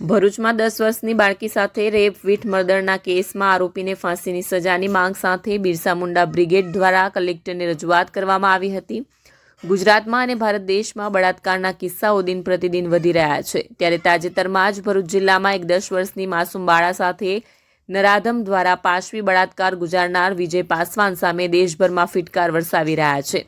ભરૂચમાં દસ વર્ષની બાળકી સાથે રેપ, વીટ મર્ડરના કેસમાં આરોપીને ફાંસીની સજાની માંગ સાથે બિરસા મુંડા બ્રિગેડ દ્વારા કલેક્ટરને રજૂઆત કરવામાં આવી હતી. ગુજરાતમાં અને ભારત દેશમાં બળાત્કારના કિસ્સાઓ દિન પ્રતિદિન વધી રહ્યા છે. ત્યારે તાજેતરમાં જ ભરૂચ જિલ્લામાં એક દસ વર્ષની માસૂમ બાળા સાથે નરાધમ દ્વારા પાશવી બળાત્કાર ગુજારનાર વિજય પાસવાન સામે દેશભરમાં ફિટકાર વરસાવી રહ્યા છે.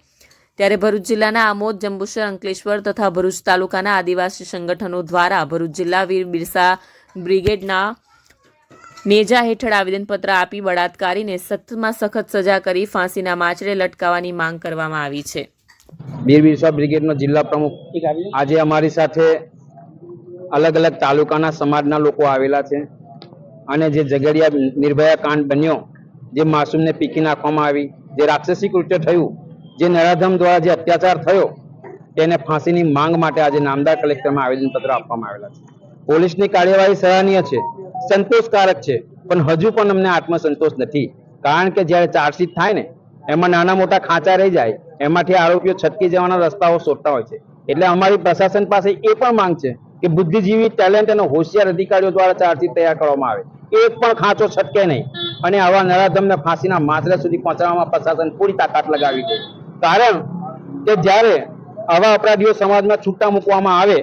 ત્યારે ભરૂચ જિલ્લાના આમોદ જંબુસર અંકલેશ્વર તથા ભરૂચ તાલુકાના આદિવાસી સંગઠનો દ્વારા ભરૂચ જિલ્લા વીર બિરસા બ્રિગેડના નેજા હેઠળ આવેદનપત્ર આપી બળાત્કારીને સખ્તમાં સખત સજા કરી ફાંસીના માચડે લટકાવવાની માંગ કરવામાં આવી છે. વીર બિરસા બ્રિગેડનો જિલ્લા પ્રમુખ આજે અમારી સાથે અલગ અલગ તાલુકાના સમાજના લોકો આવેલા છે અને જે ઝઘડિયા નિર્ભયા કાંડ બન્યો જે માસૂમને પીકી નાખવામાં આવી જે રાક્ષસી કૃત્ય થયું જે નરાધમ દ્વારા જે અત્યાચાર થયો, તેને ફાંસીની માંગ માટે આજે નામદાર કલેક્ટરમાં આવેદનપત્ર આપવામાં આવેલા છે. પોલીસની કાર્યવાહી સરાહનીય છે, સંતોષકારક છે, પણ હજુ પણ અમને આત્મસંતોષ નથી. કારણ કે જ્યારે ચાર્જશીટ થાય ને, એમાં નાના મોટા ખાંચા રહી જાય, એમાંથી આરોપીઓ છટકી જવાના રસ્તાઓ શોધતા હોય છે. એટલે અમારી પ્રશાસન પાસે એ પણ માંગ છે કે બુદ્ધિજીવી ટેલેન્ટ અને હોશિયાર અધિકારીઓ દ્વારા ચાર્જશીટ તૈયાર કરવામાં આવે. એક પણ ખાંચો છટકે નહીં. અને આવા નરાધમને ફાંસીના માત્ર સુધી પહોંચાડવામાં પ્રશાસન પૂરી તાકાત લગાવી દે. કારણ કે જ્યારે આવા અપરાધીઓ સમાજમાં છૂટા મૂકવામાં આવે,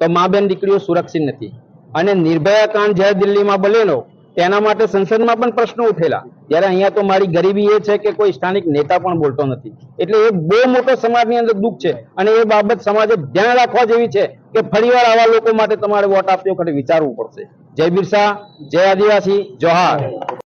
તો મા બેન દીકરીઓ સુરક્ષિત નથી. અને નિર્ભયા કાંડ જ્યારે દિલ્હીમાં બનેલો તેના માટે સંસદમાં પણ પ્રશ્નો ઉઠેલા. જ્યારે અહીંયા તો મારી ગરીબી એ છે કે કોઈ સ્થાનિક નેતા પણ બોલતો નથી. એટલે એ બહુ મોટો સમાજની અંદર દુઃખ છે. અને એ બાબત સમાજે ધ્યાન રાખવા જેવી છે કે ફરીવાર આવા લોકો માટે તમારે વોટ આપતી વખતે વિચારવું પડશે. જય બિરસા, જય આદિવાસી, જોહાર.